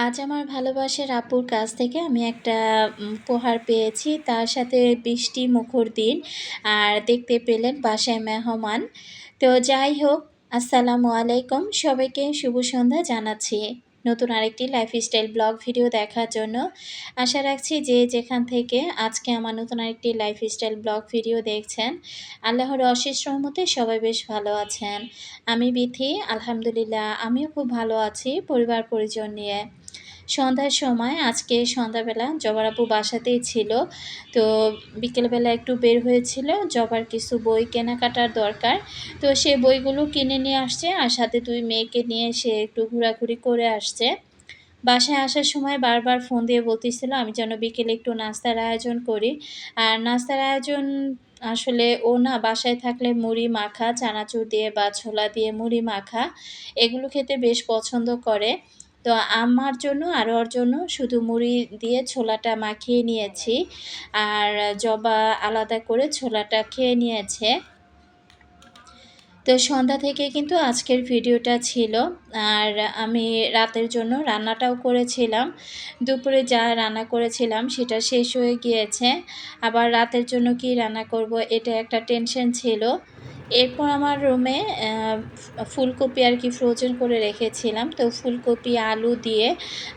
আজ আমার ভালোবাসার আপুর কাছ থেকে আমি একটা উপহার পেয়েছি। তার সাথে বৃষ্টি মুখর দিন। আর দেখতে পেলেন বাসায় মেহমান। তো যাই হোক, আসসালামু আলাইকুম। সবাইকে শুভ সন্ধ্যা জানাচ্ছি। নতুন আরেকটি লাইফস্টাইল ব্লগ ভিডিও দেখার জন্য আশা রাখছি যে যেখান থেকে আজকে আমার নতুন আরেকটি লাইফস্টাইল ব্লগ ভিডিও দেখছেন আল্লাহর অশেষ রহমতে সবাই বেশ ভালো আছেন আমি বিথি আলহামদুলিল্লাহ আমিও খুব ভালো আছি পরিবার পরিজন নিয়ে সন্ধ্যার সময়, আজকে সন্ধ্যাবেলা জবার আপু বাসাতেই ছিল। তো বিকেলবেলা একটু বের হয়েছিল, জবার কিছু বই কেনাকাটার দরকার। তো সে বইগুলো কিনে নিয়ে আসছে আর সাথে দুই মেয়েকে নিয়ে সে একটু ঘোরাঘুরি করে আসছে। বাসায় আসার সময় বারবার ফোন দিয়ে বলতেছিল, আমি যেন বিকেলে একটু নাস্তার আয়োজন করি। আর নাস্তার আয়োজন আসলে ও না, বাসায় থাকলে মুড়ি মাখা, চানাচুর দিয়ে বা ছোলা দিয়ে মুড়ি মাখা, এগুলো খেতে বেশ পছন্দ করে। তো আমার জন্য আর ওর জন্য শুধু মুড়ি দিয়ে ছোলাটা মাখিয়ে নিয়েছি। আর জবা আলাদা করে ছোলাটা খেয়ে নিয়েছে। তো সন্ধ্যা থেকে কিন্তু আজকের ভিডিওটা ছিল। আর আমি রাতের জন্য রান্নাটাও করেছিলাম। দুপুরে যা রান্না করেছিলাম সেটা শেষ হয়ে গিয়েছে। আবার রাতের জন্য কি রান্না করব এটা একটা টেনশন ছিল। এরপর আমার রুমে ফুলকপি আর কি ফ্রোজেন করে রেখেছিলাম। তো ফুলকপি, আলু দিয়ে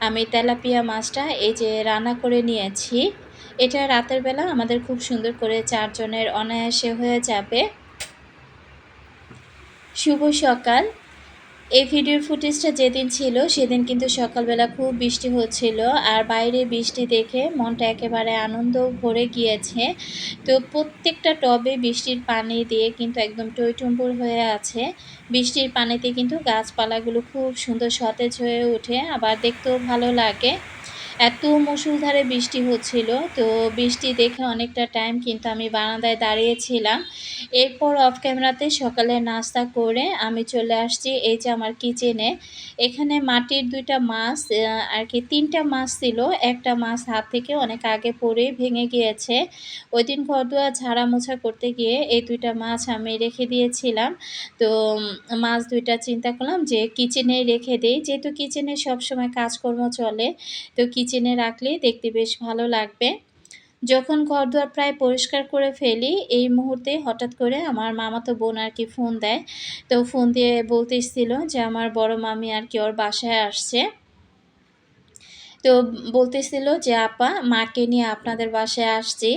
আমি তেলাপিয়া মাছটা এই যে রান্না করে নিয়েছি। এটা রাতের বেলা আমাদের খুব সুন্দর করে চারজনের অনায়াসে হয়ে যাবে। শুভ সকাল। এই ভিডিওর ফুটেজটা যেদিন ছিল, সেদিন কিন্তু সকালবেলা খুব বৃষ্টি হচ্ছিল। আর বাইরে বৃষ্টি দেখে মনটা একেবারে আনন্দ ভরে গিয়েছে। তো প্রত্যেকটা টবে বৃষ্টির পানি দিয়ে কিন্তু একদম টইটুম্বুর হয়ে আছে। বৃষ্টির পানিতে কিন্তু গাছপালাগুলো খুব সুন্দর সতেজ হয়ে ওঠে, আবার দেখতেও ভালো লাগে। এত মুসুলধারে বৃষ্টি হচ্ছিল, তো বৃষ্টি দেখে অনেকটা টাইম কিন্তু আমি বারান্দায় দাঁড়িয়েছিলাম এরপর অফ ক্যামেরাতে সকালে নাস্তা করে আমি চলে আসছি এই যে আমার কিচেনে এখানে মাটির দুইটা মাছ আর কি তিনটা মাছ ছিল, একটা মাছ হাত থেকে অনেক আগে পরে ভেঙে গিয়েছে। ওই দিন ঘরদুয়া ঝাড়া মোছা করতে গিয়ে এই দুইটা মাছ আমি রেখে দিয়েছিলাম। তো মাছ দুইটা চিন্তা করলাম যে কিচেনে রেখে দিই, যেহেতু কিচেনে সবসময় কাজকর্ম চলে, তো কিচেনে রাখলে দেখতে বেশ ভালো লাগবে। যখন ঘর দুয়ার প্রায় পরিষ্কার করে ফেলি, এই মুহূর্তে হঠাৎ করে আমার মামা তো বোন আর কি ফোন দেয়। তো ফোন দিয়ে বলতেছিল যে, আমার বড় মামি আর কি ওর বাসায় আসছে। তো বলতেছিল যে, আপা, মাকে নিয়ে আপনাদের বাসায় আসছি।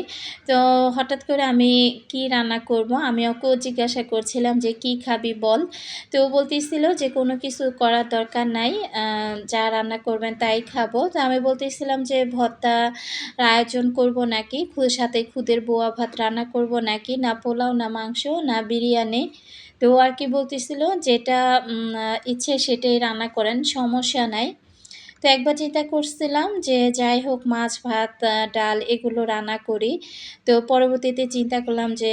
তো হঠাৎ করে আমি কি রান্না করব? আমি ওকেও জিজ্ঞাসা করছিলাম যে, কি খাবি বল? তো বলতেছিল যে, কোনো কিছু করার দরকার নাই যা রান্না করবেন তাই খাব। তো আমি বলতেছিলাম যে, ভর্তা আয়োজন করব নাকি? সাথে খুদের বোয়া ভাত রান্না করব নাকি? না পোলাও, না মাংস, না বিরিয়ানি। তো আর কি বলতেছিল, যেটা ইচ্ছে সেটাই রান্না করেন, সমস্যা নাই। তো একবার চিন্তা করছিলাম যে, যাই হোক, মাছ, ভাত ডাল এগুলো রান্না করি। তো পরবর্তীতে চিন্তা করলাম যে,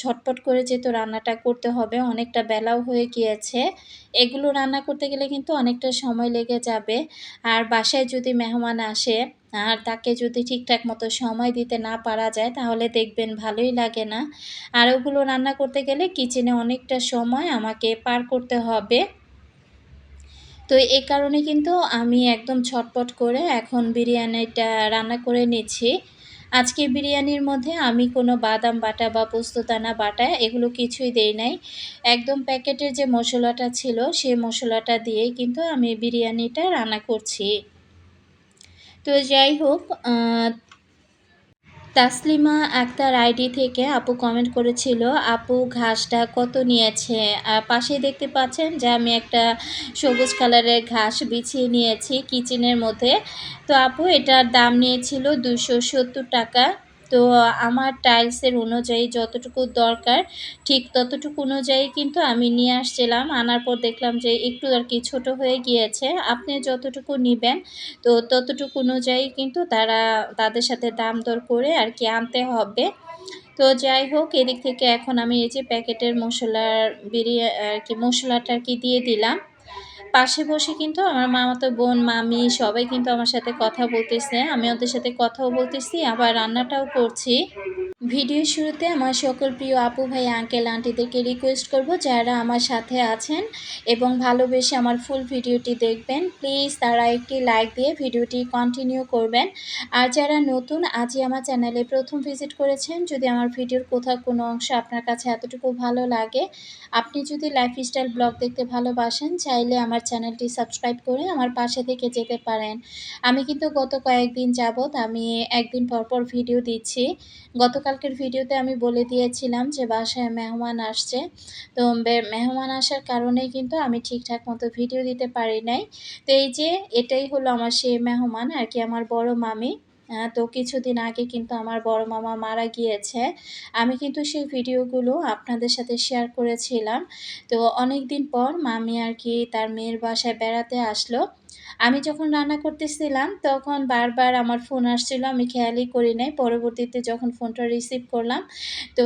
ঝটপট করে যেহেতু রান্নাটা করতে হবে, অনেকটা বেলাও হয়ে গিয়েছে, এগুলো রান্না করতে গেলে কিন্তু অনেকটা সময় লেগে যাবে। আর বাসায় যদি মেহমান আসে, আর তাকে যদি ঠিকঠাক মতো সময় দিতে না পারা যায়, তাহলে দেখবেন ভালোই লাগে না। আর ওগুলো রান্না করতে গেলে কিচেনে অনেকটা সময় আমাকে পার করতে হবে। তো এই কারণে কিন্তু আমি একদম ছটপট করে এখন বিরিয়ানিটা রান্না করে নিচ্ছি। আজকে বিরিয়ানির মধ্যে আমি কোনো বাদাম বাটা বা পোস্তদানা বাটা এগুলো কিছুই দেই নাই। একদম প্যাকেটের যে মশলাটা ছিল সেই মশলাটা দিয়েই কিন্তু আমি বিরিয়ানিটা রান্না করছি। তো যাই হোক তাসলিমা আক্তার আইডি থেকে আপু কমেন্ট করেছিল, আপু, ঘাসটা কত নিয়েছে? পাশে দেখতে পাচ্ছেন যে আমি একটা সবুজ কালারের ঘাস বিছিয়ে নিয়েছি কিচেনের মধ্যে। তো আপু, এটার দাম নিয়েছিল দুশো টাকা। তো আমার টাইলসের অনুযায়ী যতটুকু দরকার, ঠিক ততটুকু অনুযায়ী কিন্তু আমি নিয়ে আসছিলাম। আনার পর দেখলাম যে একটু আর কি ছোটো হয়ে গিয়েছে। আপনি যতটুকু নেবেন, তো ততটুকু অনুযায়ী কিন্তু তারা, তাদের সাথে দাম দর করে আর কি আনতে হবে। তো যাই হোক, এদিক থেকে এখন আমি এই যে প্যাকেটের মশলার বিরিয়া, আর কি মশলাটা আর কি দিয়ে দিলাম। পাশে বসে কিন্তু আমার মামাতো বোন, মামি সবাই কিন্তু আমার সাথে কথা বলতেছে। আমি ওদের সাথে কথাও বলতেছি, আবার রান্নাটাও করছি। ভিডিও শুরুতে আমার সকল প্রিয় আপু ভাই আঙ্কেল আন্টিদেরকে রিকোয়েস্ট করব যারা আমার সাথে আছেন এবং ভালোবেসে আমার ফুল ভিডিওটি দেখবেন। প্লিজ তারা একটি লাইক দিয়ে ভিডিওটি কন্টিনিউ করবেন। আর যারা নতুন, আজই আমার চ্যানেলে প্রথম ভিজিট করেছেন, যদি আমার ভিডিওর কোথাও কোনো অংশ আপনার কাছে এতটুকু ভালো লাগে, আপনি যদি লাইফস্টাইল ব্লগ দেখতে ভালোবাসেন, চাইলে আমার চ্যানেলটি সাবস্ক্রাইব করে আমার পাশে থেকে যেতে পারেন। আমি কিন্তু গত কয়েকদিন যাবৎ আমি একদিন পরপর পর ভিডিও দিচ্ছি। গতকালকের ভিডিওতে আমি বলে দিয়েছিলাম যে বাসায় মেহমান আসছে। তো মেহমান আসার কারণে কিন্তু আমি ঠিকঠাক মতো ভিডিও দিতে পারি নাই। তো এই যে এটাই হলো আমার সেই মেহমান আর কি, আমার বড় মামি। তো কিছুদিন আগে কিন্তু আমার বড় মামা মারা গিয়েছে। আমি কিন্তু সেই ভিডিওগুলো আপনাদের সাথে শেয়ার করেছিলাম। তো অনেক দিন পর মামি আর কি তার মেয়ের বাসায় বেড়াতে আসলো। আমি যখন রান্না করতেছিলাম, তখন বারবার আমার ফোন আসছিল, আমি খেয়ালই করি নাই। পরবর্তীতে যখন ফোনটা রিসিভ করলাম, তো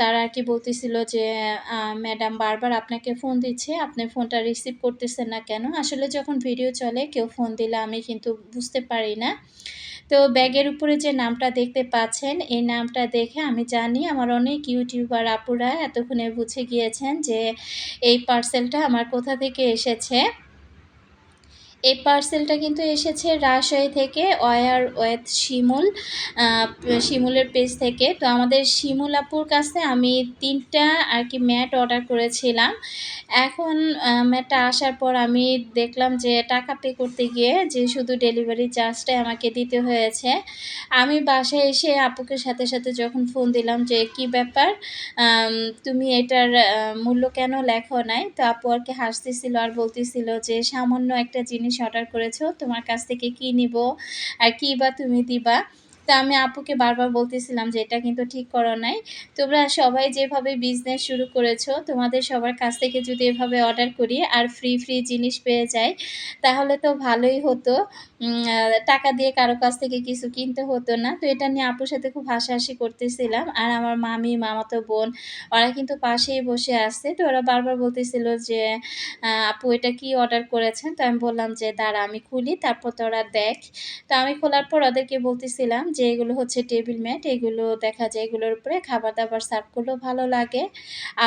তারা আর কি বলতেছিল যে ম্যাডাম বারবার আপনাকে ফোন দিচ্ছে, আপনি ফোনটা রিসিভ করতেছেন না কেন? আসলে যখন ভিডিও চলে, কেউ ফোন দিলে আমি কিন্তু বুঝতে পারি না। তো ব্যাগের উপরে যে নামটা দেখতে পাচ্ছেন, এই নামটা দেখে আমি জানি আমার অনেক ইউটিউবার আপুরা এতক্ষণে বুঝে গিয়েছেন যে, এই পার্সেলটা আমার কোথা থেকে এসেছে। এই পার্সেলটা কিন্তু এসেছে রাজশাহী থেকে অয়ার ওয়েথ শিমুল শিমুলের পেজ থেকে। তো আমাদের শিমুল আপুর কাছে আমি তিনটা আর কি ম্যাট অর্ডার করেছিলাম। এখন ম্যাটটা আসার পর আমি দেখলাম যে টাকা পে করতে গিয়ে যে শুধু ডেলিভারি চার্জটাই আমাকে দিতে হয়েছে। আমি বাসায় এসে আপুকে সাথে সাথে যখন ফোন দিলাম যে, কি ব্যাপার? তুমি এটার মূল্য কেন লেখো নাই? তো আপু আর কি হাসতেছিল আর বলতেছিল যে, সামান্য একটা জিনিস জিনিস অর্ডার করেছ তোমার কাছ থেকে কি নিব আর কি বা তুমি দিবা? তা আমি আপুকে বারবার বলতেছিলাম যে এটা কিন্তু ঠিক করো নাই। তোমরা সবাই যেভাবে বিজনেস শুরু করেছ, তোমাদের সবার কাছ থেকে যদি এভাবে অর্ডার করি আর ফ্রি ফ্রি জিনিস পেয়ে যায় তাহলে তো ভালোই হতো। টাকা দিয়ে কারও কাছ থেকে কিছু কিনতে হতো না। তো এটা নিয়ে আপুর সাথে খুব হাসাহাসি করতেছিলাম। আর আমার মামি, মামাতো বোন, ওরা কিন্তু পাশেই বসে আসছে তো ওরা বারবার বলতেছিল যে আপু এটা কি অর্ডার করেছেন? তো আমি বললাম যে, দাঁড়া আমি খুলি, তারপর তো ওরা দেখ। তো আমি খোলার পর ওদেরকে বলতেছিলাম যে এগুলো হচ্ছে টেবিল ম্যাট এগুলো দেখা যায় এগুলোর উপরে খাবার দাবার সার্ভ করলেও ভালো লাগে।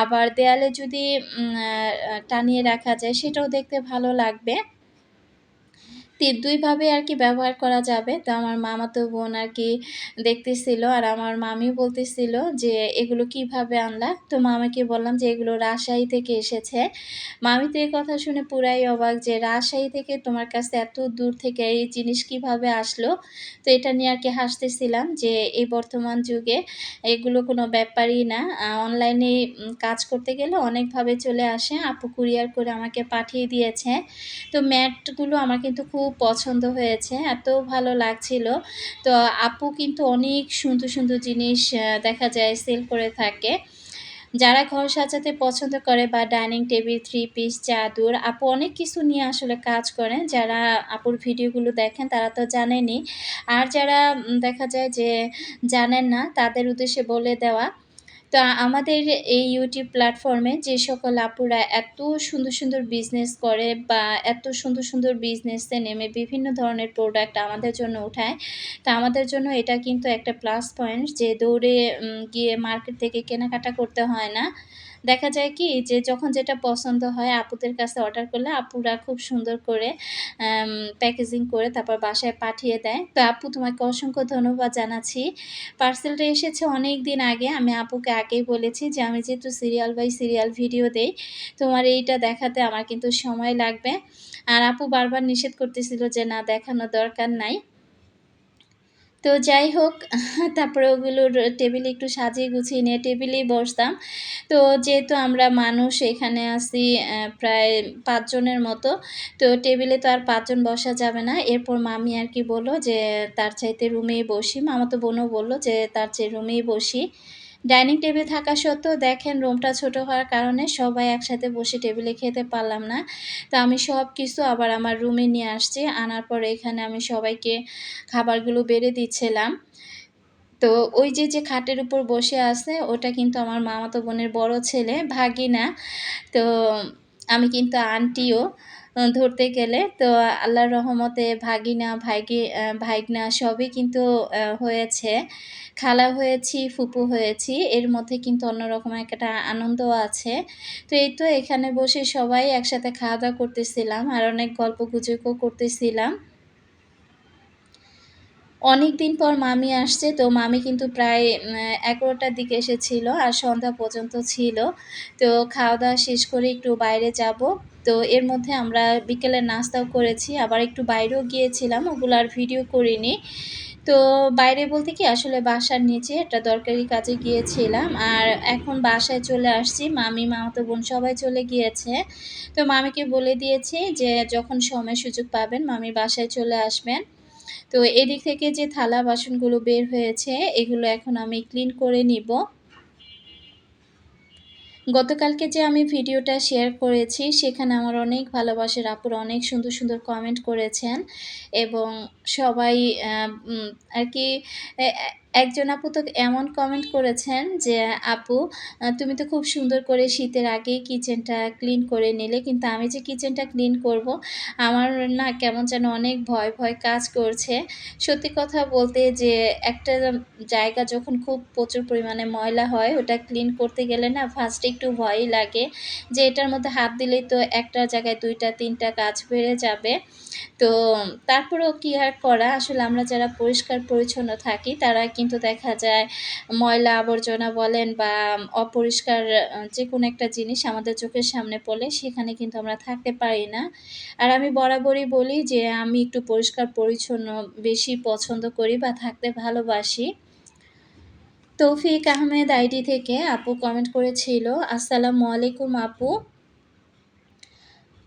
আবার দেয়ালে যদি টানিয়ে রাখা যায়, সেটাও দেখতে ভালো লাগবে। দুইভাবে আর কি ব্যবহার করা যাবে। তো আমার মামাতো বোন আর কি দেখতেছিল আর আমার মামি বলতেছিল যে, এগুলো কীভাবে আনলা? তো মামাকে বললাম যে, এগুলো রাজশাহী থেকে এসেছে। মামি তো এই কথা শুনে পুরাই অবাক যে, রাজশাহী থেকে তোমার কাছে এত দূর থেকে এই জিনিস কীভাবে আসলো? তো এটা নিয়ে আর কি হাসতেছিলাম যে, এই বর্তমান যুগে এগুলো কোনো ব্যাপারই না। অনলাইনে কাজ করতে গেলে অনেকভাবে চলে আসে। আপু কুরিয়ার করে আমাকে পাঠিয়ে দিয়েছে। তো ম্যাটগুলো আমার কিন্তু খুব খুব পছন্দ হয়েছে, এত ভালো লাগছিল। তো আপু কিন্তু অনেক সুন্দর সুন্দর জিনিস দেখা যায় সেল করে থাকে। যারা ঘর সাজাতে পছন্দ করে বা ডাইনিং টেবিল থ্রি পিস চাদর, আপু অনেক কিছু নিয়ে আসলে কাজ করেন। যারা আপুর ভিডিওগুলো দেখেন তারা তো জানেনই। আর যারা দেখা যায় যে জানেন না, তাদের উদ্দেশ্যে বলে দেওয়া। তো আমাদের এই ইউটিউব প্ল্যাটফর্মে যে সকল আপুরা এত সুন্দর সুন্দর বিজনেস করে বা এত সুন্দর সুন্দর বিজনেসে নেমে বিভিন্ন ধরনের প্রোডাক্ট আমাদের জন্য উঠায়, তা আমাদের জন্য এটা কিন্তু একটা প্লাস পয়েন্ট যে দৌড়ে গিয়ে মার্কেট থেকে কেনাকাটা করতে হয় না। দেখা যায় কি যে যখন যেটা পছন্দ হয় আপুদের কাছে অর্ডার করলে আপুরা খুব সুন্দর করে প্যাকেজিং করে তারপর বাসায় পাঠিয়ে দেয়। তো আপু তোমাকে অসংখ্য ধন্যবাদ জানাচ্ছি। পার্সেলটা এসেছে অনেক দিন আগে। আমি আপুকে আগেই বলেছি যে আমি যেহেতু সিরিয়াল বাই সিরিয়াল ভিডিও দেই, তোমার এইটা দেখাতে আমার কিন্তু সময় লাগবে। আর আপু বারবার নিষেধ করতেছিল যে না দেখানো দরকার নাই। তো যাই হোক, তারপরে ওগুলোর টেবিলে একটু সাজিয়ে গুছিয়ে নিয়ে টেবিলেই বসতাম। তো যেহেতু আমরা মানুষ, এখানে আসি প্রায় পাঁচজনের মতো, তো টেবিলে তো আর পাঁচজন বসা যাবে না। এরপর মামি আর কি বলল যে, তার চাইতে রুমেই বসি। মামা তো বোনও বলল যে, তার চেয়ে রুমেই বসি। ডাইনিং টেবিল থাকা সত্ত্বেও দেখেন রুমটা ছোট হওয়ার কারণে সবাই একসাথে বসে টেবিলে খেতে পারলাম না তো আমি সব কিছু আবার আমার রুমে নিয়ে আসছি আনার পরে এখানে আমি সবাইকে খাবারগুলো বেড়ে দিচ্ছিলাম তো ওই যে যে খাটের উপর বসে আছে ওটা কিন্তু আমার মামাতো বোনের বড় ছেলে ভাগিনা তো আমি কিন্তু আন্টিও ধরতে গেলে। তো আল্লাহর রহমতে ভাগিনা, ভাইগি ভাইগনা সবই কিন্তু হয়েছে। খালা হয়েছি, ফুপু হয়েছি। এর মধ্যে কিন্তু অন্যরকম একটা আনন্দও আছে। তো এই তো এখানে বসে সবাই একসাথে খাওয়া-দাওয়া করতেছিলাম আর অনেক গল্পগুজবও করতেছিলাম। অনেক দিন পর মামি আসছে তো মামি কিন্তু প্রায় এগারোটার দিকে এসেছিল আর সন্ধ্যা পর্যন্ত ছিল। তো খাওয়া-দাওয়া শেষ করে একটু বাইরে যাব। তো এর মধ্যে আমরা বিকেলের নাস্তাও করেছি। আবার একটু বাইরেও গিয়েছিলাম। ওগুলো আর ভিডিও করিনি। তো বাইরে বলতে কি আসলে বাসার নিচে একটা দরকারি কাজে গিয়েছিলাম। আর এখন বাসায় চলে আসছি। মামি, মামাতো বোন সবাই চলে গিয়েছে। তো মামিকে বলে দিয়েছি যে যখন সময় সুযোগ পাবেন মামি বাসায় চলে আসবেন। তো এদিক থেকে যে থালা বাসনগুলো বের হয়েছে এগুলো এখন আমি ক্লিন করে নিব। গতকালকে যে আমি ভিডিওটা শেয়ার করেছি সেখানে আমার অনেক ভালোবাসার আপুর অনেক সুন্দর, সুন্দর কমেন্ট করেছেন এবং সবাই আর এ একজন আপু তো এমন কমেন্ট করেছেন যে, "আপু তুমি তো খুব সুন্দর করে শীতের আগেই কিচেনটা ক্লিন করে নিলে। কিন্তু আমি যে কিচেনটা ক্লিন করব, আমার না কেমন যেন অনেক ভয়, ভয় কাজ করছে।" সত্যি কথা বলতে যে একটা জায়গা যখন খুব প্রচুর পরিমাণে ময়লা হয় ওটা ক্লিন করতে গেলে না ফার্স্টে একটু ভয়ই লাগে যে এটার মধ্যে হাত দিলেই তো একটা জায়গায় ২ টা ৩ কাজ বেড়ে যাবে। তো তারপরেও কি আর করা আসলে আমরা যারা পরিষ্কার পরিচ্ছন্ন থাকি তারা কিন্তু দেখা যায় ময়লা আবর্জনা বলেন বা অপরিষ্কার যে কোনো একটা জিনিস আমাদের চোখের সামনে পড়লে সেখানে কিন্তু আমরা থাকতে পারি না। আর আমি বরাবরই বলি যে আমি একটু পরিষ্কার পরিচ্ছন্ন বেশি পছন্দ করি বা থাকতে ভালোবাসি। তৌফিক আহমেদ আইডি থেকে আপু কমেন্ট করেছিল, "আসসালামু আলাইকুম আপু।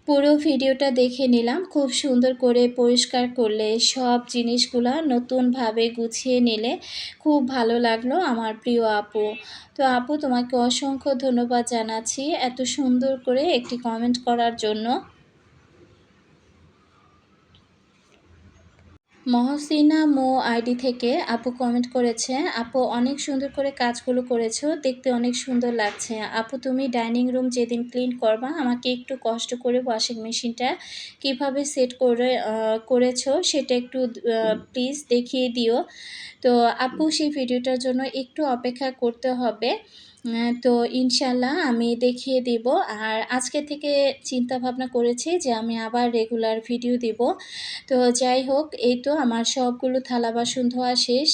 পুরো ভিডিওটা দেখে নিলাম। খুব সুন্দর করে পরিষ্কার করলে, সব জিনিসগুলো নতুনভাবে গুছিয়ে নিলে খুব ভালো লাগল আমার প্রিয় আপু। তো আপু তোমাকে অসংখ্য ধন্যবাদ জানাচ্ছি এত সুন্দর করে একটি কমেন্ট করার জন্য। মহসিনা মো আইডি থেকে আপু কমেন্ট করেছে, "আপু অনেক সুন্দর করে কাজগুলো করেছ। দেখতে অনেক সুন্দর লাগছে। আপু তুমি ডাইনিং রুম যেদিন ক্লিন করবা আমাকে একটু কষ্ট করে ওয়াশিং মেশিনটা কীভাবে সেট করে করেছ সেটা একটু প্লিজ দেখিয়ে দিও।" তো আপু সেই ভিডিওটার জন্য একটু অপেক্ষা করতে হবে। আ তো ইনশাল্লাহ আমি দেখিয়ে দিব। আর আজকে থেকে চিন্তা ভাবনা করেছি যে আমি আবার রেগুলার ভিডিও দিব। তো যাই হোক, এই তো আমার সবগুলো থালা বাসন ধোয়া শেষ।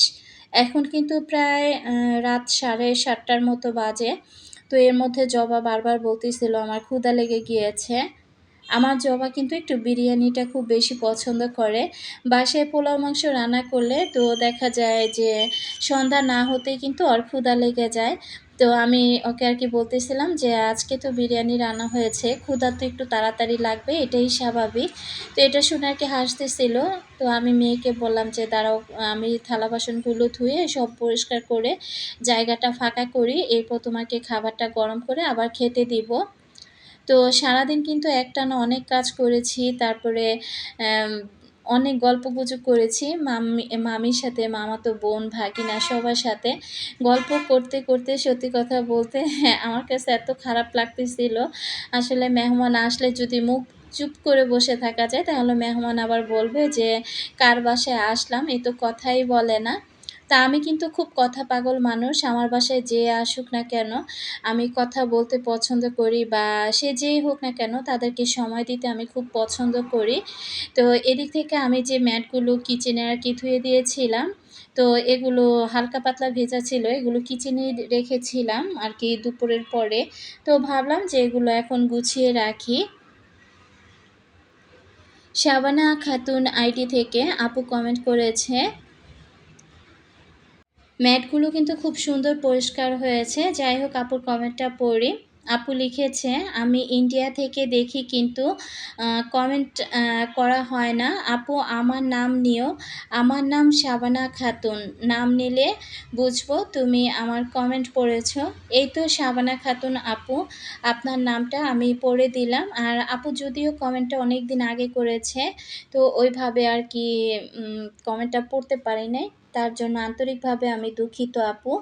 এখন কিন্তু প্রায় রাত সাড়ে সাতটার মতো বাজে। তো এর মধ্যে জবা বারবার বলতেছিল, আমার ক্ষুদা লেগে গিয়েছে। আমার জবা কিন্তু একটু বিরিয়ানিটা খুব বেশি পছন্দ করে। বাসায় পোলাও মাংস রান্না করলে তো দেখা যায় যে সন্ধ্যা না হতেই কিন্তু ক্ষুধা লেগে যায়। তো আমি ওকে আর কি বলতেছিলাম যে, "আজকে তো বিরিয়ানি রান্না হয়েছে। ক্ষুধা তো একটু তাড়াতাড়ি লাগবে এটাই স্বাভাবিক।" তো এটা শুনে আর কি হাসতেছিল। তো আমি মেয়েকে বললাম যে, "দাঁড়াও আমি থালা বাসনগুলো ধুয়ে সব পরিষ্কার করে জায়গাটা ফাঁকা করি। এরপর তোমাকে খাবারটা গরম করে আবার খেতে দিব।" তো সারাদিন কিন্তু একটানা অনেক কাজ করেছি। তারপরে অ্যাম গল্প গুজব করেছি মামি মামির সাথে, মামাতো বোন, ভাগিনা সবার সাথে। গল্প করতে, করতে সত্যি কথা বলতে হ্যাঁ, আমার কাছে এত খারাপ লাগতেছিল। আসলে মেহমান আসলে যদি মুখ চুপ করে বসে থাকা যায় তাহলে মেহমান আবার বলবে যে, "কার বাসায় আসলাম এ তো কথাই বলে না।" তা আমি কিন্তু খুব কথা পাগল মানুষ। আমার বাসায় যে আসুক না কেন আমি কথা বলতে পছন্দ করি বা সে যেই হোক না কেন তাদেরকে সময় দিতে আমি খুব পছন্দ করি। তো এদিক থেকে আমি যে ম্যাটগুলো কিচেনে আর কি ধুয়ে দিয়েছিলাম, তো এগুলো হালকা পাতলা ভেজা ছিল। এগুলো কিচেনে রেখেছিলাম আর কি দুপুরের পরে। তো ভাবলাম যে এগুলো এখন গুছিয়ে রাখি। শাবানা খাতুন আইডি থেকে আপু কমেন্ট করেছে ম্যাটগুলো কিন্তু খুব সুন্দর পরিষ্কার হয়েছে। যাই হোক আপুর কমেন্টটা পড়ি। আপু লিখেছে, "আমি ইন্ডিয়া থেকে দেখি কিন্তু কমেন্ট করা হয় না। আপু আমার নাম নিও। আমার নাম শাবানা খাতুন। নাম নিলে বুঝব তুমি আমার কমেন্ট পড়েছ এই তো শাবানা খাতুন আপু, আপনার নামটা আমি পড়ে দিলাম। আর আপু যদিও কমেন্টটা অনেক দিন আগে করেছে, তো ওইভাবে আর কি কমেন্টটা পড়তে পারি নাই। তার জন্য আন্তরিকভাবে আমি দুঃখিত, আপু।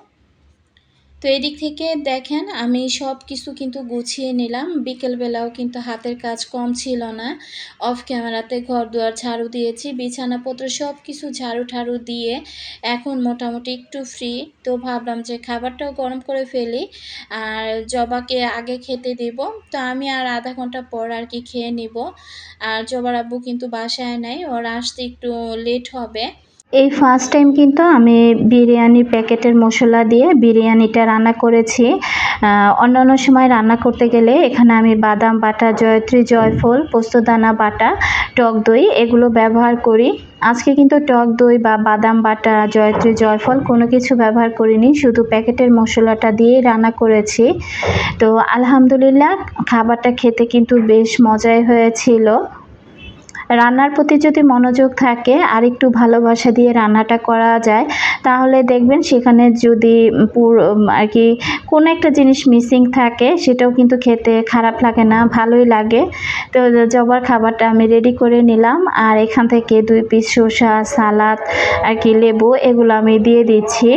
তো এদিক থেকে দেখেন, আমি সব কিছু কিন্তু গুছিয়ে নিলাম। বিকেলবেলাও কিন্তু হাতের কাজ কম ছিল না। অফ ক্যামেরাতে ঘর দুয়ার ঝাড়ু দিয়েছি, বিছানাপত্র সব কিছু ঝাড়ু ঠাড়ু দিয়ে এখন মোটামুটি একটু ফ্রি তো ভাবলাম যে খাবারটাও গরম করে ফেলি আর জবাকে আগে খেতে দিব। তো আমি আর আধা ঘণ্টা পর আর কি খেয়ে নিব। আর জবার আব্বু কিন্তু বাসায় নাই, ওর আসতে একটু লেট হবে। এই ফার্স্ট টাইম কিন্তু আমি বিরিয়ানি প্যাকেটের মশলা দিয়ে বিরিয়ানিটা রান্না করেছি। অন্যান্য সময় রান্না করতে গেলে এখানে আমি বাদাম বাটা, জয়ত্রী, জয়ফল, পোস্তদানা বাটা, টক দই এগুলো ব্যবহার করি। আজকে কিন্তু টক দই বা বাদাম বাটা, জয়ত্রী, জয়ফল কোনো কিছু ব্যবহার করিনি, শুধু প্যাকেটের মশলাটা দিয়েই রান্না করেছি। তো আলহামদুলিল্লাহ, খাবারটা খেতে কিন্তু বেশ মজাই হয়েছিল। রান্নার প্রতি যদি মনোযোগ থাকে আর একটু ভালোবাসা দিয়ে রান্নাটা করা যায়, তাহলে দেখবেন সেখানে যদি পুরো আর কি কোনো একটা জিনিস মিসিং থাকে, সেটাও কিন্তু খেতে খারাপ লাগে না, ভালোই লাগে। তো জবার খাবারটা আমি রেডি করে নিলাম আর এখান থেকে দুই পিস শসা, সালাদ, আর কি লেবু, এগুলো আমি দিয়ে দিচ্ছি।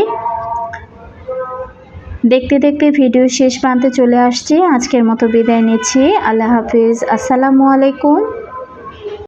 দেখতে দেখতে ভিডিও শেষ প্রান্তে চলে আসছি। আজকের মতো বিদায় নিচ্ছি। আল্লাহ হাফিজ। আসসালামু আলাইকুম।